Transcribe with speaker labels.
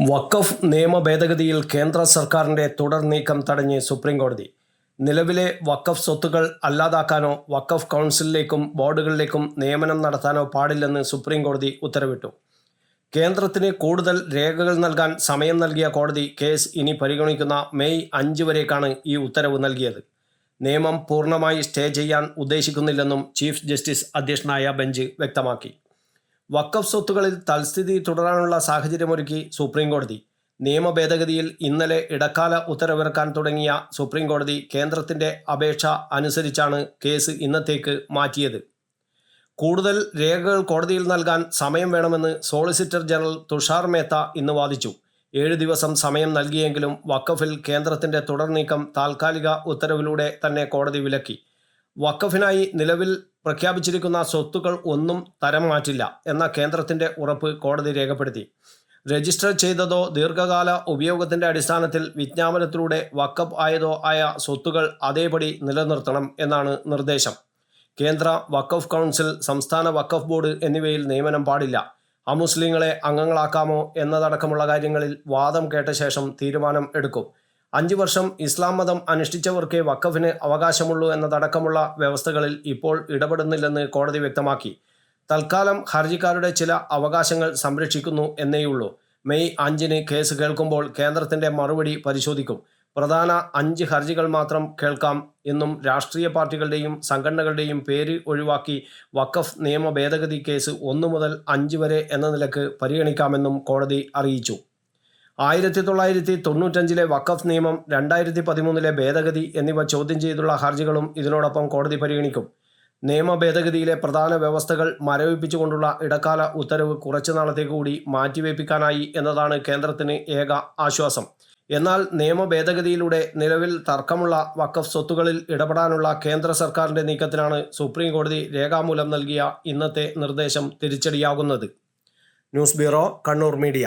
Speaker 1: വഖഫ് നിയമ ഭേദഗതിയിൽ കേന്ദ്ര സർക്കാരിന്റെ തുടർ നീക്കം തടഞ്ഞ് സുപ്രീംകോടതി. നിലവിലെ വഖഫ് സ്വത്തുകൾ അല്ലാതാക്കാനോ വഖഫ് കൗൺസിലിലേക്കും ബോർഡുകളിലേക്കും നിയമനം നടത്താനോ പാടില്ലെന്ന് സുപ്രീംകോടതി ഉത്തരവിട്ടു. കേന്ദ്രത്തിന് കൂടുതൽ രേഖകൾ നൽകാൻ സമയം നൽകിയ കോടതി കേസ് ഇനി പരിഗണിക്കുന്ന മെയ് അഞ്ച് വരേക്കാണ് ഈ ഉത്തരവ് നൽകിയത്. നിയമം പൂർണമായി സ്റ്റേ ചെയ്യാൻ ഉദ്ദേശിക്കുന്നില്ലെന്നും ചീഫ് ജസ്റ്റിസ് അധ്യക്ഷനായ ബെഞ്ച് വ്യക്തമാക്കി. വക്കഫ് സ്വത്തുകളിൽ തൽസ്ഥിതി തുടരാനുള്ള സാഹചര്യമൊരുക്കി സുപ്രീംകോടതി. നിയമ ഭേദഗതിയിൽ ഇന്നലെ ഇടക്കാല ഉത്തരവിറക്കാൻ തുടങ്ങിയ സുപ്രീംകോടതി കേന്ദ്രത്തിന്റെ അപേക്ഷ അനുസരിച്ചാണ് കേസ് ഇന്നത്തേക്ക് മാറ്റിയത്. കൂടുതൽ രേഖകൾ കോടതിയിൽ നൽകാൻ സമയം വേണമെന്ന് സോളിസിറ്റർ ജനറൽ തുഷാർ മേത്ത ഇന്ന് വാദിച്ചു. ഏഴ് ദിവസം സമയം നൽകിയെങ്കിലും വക്കഫിൽ കേന്ദ്രത്തിന്റെ തുടർ നീക്കം താൽക്കാലിക ഉത്തരവിലൂടെ തന്നെ കോടതി വിലക്കി. വക്കഫിനായി നിലവിൽ പ്രഖ്യാപിച്ചിരിക്കുന്ന സ്വത്തുക്കൾ ഒന്നും തരം മാറ്റില്ല എന്ന കേന്ദ്രത്തിന്റെ ഉറപ്പ് കോടതി രേഖപ്പെടുത്തി. രജിസ്റ്റർ ചെയ്തതോ ദീർഘകാല ഉപയോഗത്തിന്റെ അടിസ്ഥാനത്തിൽ വിജ്ഞാപനത്തിലൂടെ വക്കപ്പ് ആയതോ ആയ സ്വത്തുകൾ അതേപടി നിലനിർത്തണം എന്നാണ് നിർദ്ദേശം. കേന്ദ്ര വക്കഫ് കൗൺസിൽ സംസ്ഥാന വക്കഫ് ബോർഡ് എന്നിവയിൽ നിയമനം പാടില്ല. അമുസ്ലിങ്ങളെ അംഗങ്ങളാക്കാമോ എന്നതടക്കമുള്ള കാര്യങ്ങളിൽ വാദം കേട്ട ശേഷം തീരുമാനം എടുക്കും. അഞ്ചു വർഷം ഇസ്ലാം മതം അനുഷ്ഠിച്ചവർക്കേ വഖഫിന് അവകാശമുള്ളൂ എന്നതടക്കമുള്ള വ്യവസ്ഥകളിൽ ഇപ്പോൾ ഇടപെടുന്നില്ലെന്ന് കോടതി വ്യക്തമാക്കി. തൽക്കാലം ഹർജിക്കാരുടെ ചില അവകാശങ്ങൾ സംരക്ഷിക്കുന്നു എന്നേയുള്ളൂ. മെയ് അഞ്ചിന് കേസ് കേൾക്കുമ്പോൾ കേന്ദ്രത്തിന്റെ മറുപടി പരിശോധിക്കും. പ്രധാന അഞ്ച് ഹർജികൾ മാത്രം കേൾക്കാം എന്നും രാഷ്ട്രീയ പാർട്ടികളുടെയും സംഘടനകളുടെയും പേര് ഒഴിവാക്കി വഖഫ് നിയമ ഭേദഗതി കേസ് ഒന്നു മുതൽ അഞ്ച് വരെ എന്ന നിലയ്ക്ക് പരിഗണിക്കാമെന്നും കോടതി അറിയിച്ചു. ആയിരത്തി തൊള്ളായിരത്തി തൊണ്ണൂറ്റഞ്ചിലെ വഖഫ് നിയമം രണ്ടായിരത്തി പതിമൂന്നിലെ ഭേദഗതി എന്നിവ ചോദ്യം ചെയ്തുള്ള ഹർജികളും ഇതിനോടൊപ്പം കോടതി പരിഗണിക്കും. നിയമ ഭേദഗതിയിലെ പ്രധാന വ്യവസ്ഥകൾ മരവിപ്പിച്ചുകൊണ്ടുള്ള ഇടക്കാല ഉത്തരവ് കുറച്ചു നാളത്തേക്ക് കൂടി മാറ്റിവെപ്പിക്കാനായി എന്നതാണ് കേന്ദ്രത്തിന് ഏക ആശ്വാസം. എന്നാൽ നിയമ ഭേദഗതിയിലൂടെ നിലവിൽ തർക്കമുള്ള വഖഫ് സ്വത്തുകളിൽ ഇടപെടാനുള്ള കേന്ദ്ര സർക്കാരിന്റെ നീക്കത്തിനാണ് സുപ്രീം കോടതി രേഖാമൂലം നൽകിയ ഇന്നത്തെ നിർദ്ദേശം തിരിച്ചടിയാകുന്നത്. News bureau Kannur media.